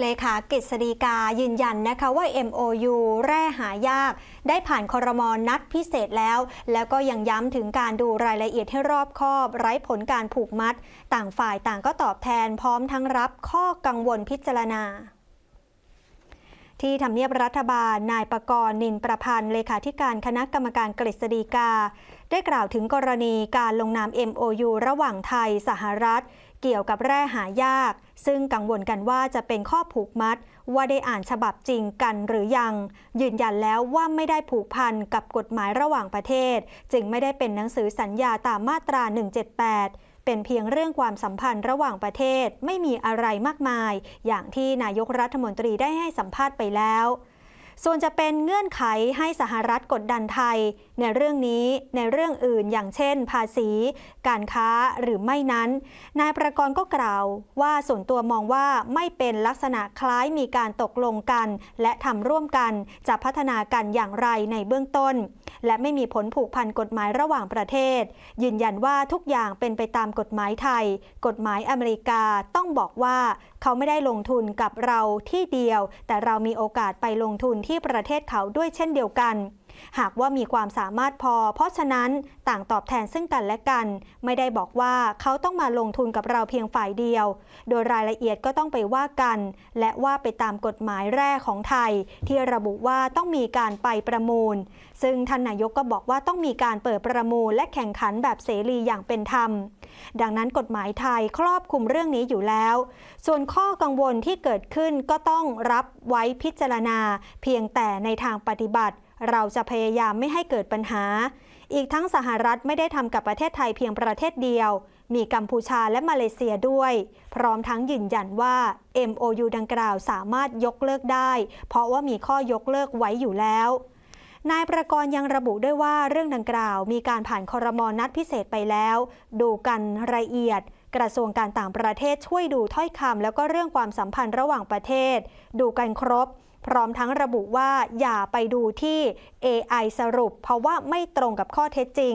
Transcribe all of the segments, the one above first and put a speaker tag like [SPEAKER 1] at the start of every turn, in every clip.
[SPEAKER 1] เลขากฤษฎีกายืนยันนะคะว่า MOU แร่หายาก ได้ผ่านคอรมอนนัดพิเศษแล้ว แล้วก็ยังย้ำถึงการดูรายละเอียดให้รอบคอบ ไร้ผลการผูกมัด ต่างฝ่ายต่างก็ตอบแทนพร้อมทั้งรับข้อกังวลพิจารณา ที่ทำเนียบรัฐบาล นายประกรณ์นินประพันธ์เลขาธิการคณะกรรมการกฤษฎีกา ได้กล่าวถึงกรณีการลงนาม MOU ระหว่างไทย สหรัฐ เกี่ยวกับแร่หายาก ซึ่งกังวลกันว่าจะเป็นข้อผูกมัด ว่าได้อ่านฉบับจริงกันหรือยัง ยืนยันแล้วว่าไม่ได้ผูกพันกับกฎหมายระหว่างประเทศ จึงไม่ได้เป็นหนังสือสัญญาตามมาตรา 178 เป็นเพียงเรื่องความสัมพันธ์ระหว่างประเทศไม่มีอะไรมากมาย อย่างที่นายกรัฐมนตรีได้ให้สัมภาษณ์ไปแล้ว ส่วนจะเป็นเงื่อนไขให้สหรัฐกดดันไทย ในเรื่องนี้ในเรื่องอื่นอย่างเช่น ภาษี การค้าหรือไม่นั้น นายประกรณ์ก็กล่าวว่าส่วนตัวมองว่าไม่เป็นลักษณะคล้ายมีการตกลงกัน และทำร่วมกันจะพัฒนากันอย่างไรในเบื้องต้น และไม่มีผลผูกพันกฎหมายระหว่างประเทศ ยืนยันว่าทุกอย่างเป็นไปตามกฎหมายไทย กฎหมายอเมริกาต้องบอกว่า เขาไม่ได้ลงทุนกับเราที่เดียว แต่เรามีโอกาสไปลงทุนที่ประเทศเขาด้วยเช่นเดียวกัน หากว่ามีความสามารถพอ เพราะฉะนั้นต่างตอบแทนซึ่งกันและกัน ไม่ได้บอกว่าเขาต้องมาลงทุนกับเราเพียงฝ่ายเดียว โดยรายละเอียดก็ต้องไปว่ากัน และว่าไปตามกฎหมายแร่ของไทย ที่ระบุว่าต้องมีการไปประมูล ซึ่งท่านนายกก็บอกว่าต้องมีการเปิดประมูล และแข่งขันแบบเสรีอย่างเป็นธรรม ดังนั้นกฎหมายไทยครอบคลุมเรื่องนี้อยู่แล้ว ส่วนข้อกังวลที่เกิดขึ้นก็ต้องรับไว้พิจารณา เพียงแต่ในทางปฏิบัติ เราจะพยายามไม่ให้เกิดปัญหา อีกทั้งสหรัฐไม่ได้ทำกับประเทศไทยเพียงประเทศเดียว มีกัมพูชาและมาเลเซียด้วย พร้อมทั้งยืนยันว่า MOU ดังกล่าวสามารถยกเลิกได้ เพราะว่ามีข้อยกเลิกไว้อยู่แล้วนายประกรณ์ยังระบุด้วยว่าเรื่องดังกล่าว มีการผ่านคอรมอนัดพิเศษไปแล้ว ดูกันรายละเอียด กระทรวงการต่างประเทศช่วยดูถ้อยคำแล้วก็เรื่องความสัมพันธ์ระหว่างประเทศ ดูกันครบ พร้อมทั้งระบุว่าอย่าไปดูที่ AI สรุป เพราะว่าไม่ตรงกับข้อเท็จจริง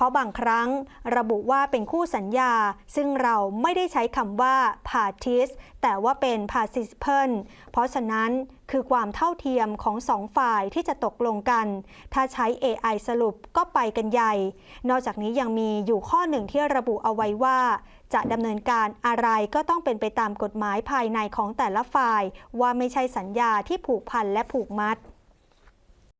[SPEAKER 1] เพราะบางครั้งระบุว่าเป็นคู่สัญญา ซึ่งเราไม่ได้ใช้คำว่า parties แต่ว่าเป็น participant เพราะฉะนั้นคือความเท่าเทียมของสองฝ่ายที่จะตกลงกัน ถ้าใช้ AI สรุปก็ไปกันใหญ่ นอกจากนี้ยังมีอยู่ข้อหนึ่งที่ระบุเอาไว้ว่า จะดำเนินการอะไรก็ต้องเป็นไปตามกฎหมายภายในของแต่ละฝ่าย ว่าไม่ใช่สัญญาที่ผูกพันและผูกมัด